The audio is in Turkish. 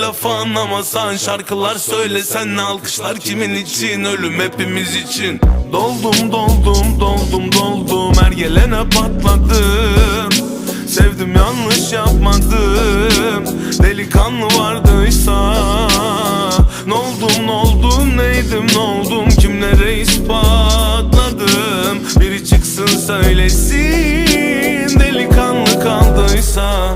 laf anlamasan Şarkılar söylesen ne alkışlar kimin için. Ölüm hepimiz için. Doldum doldum doldum doldum. Her gelene patladım. Sevdim yanlış yapmadım. Delikanlı vardıysa Ne oldum ne oldum neydim ne oldum Kimlere ispatladım? Biri çıksın söylesin. Delikanlı kaldıysa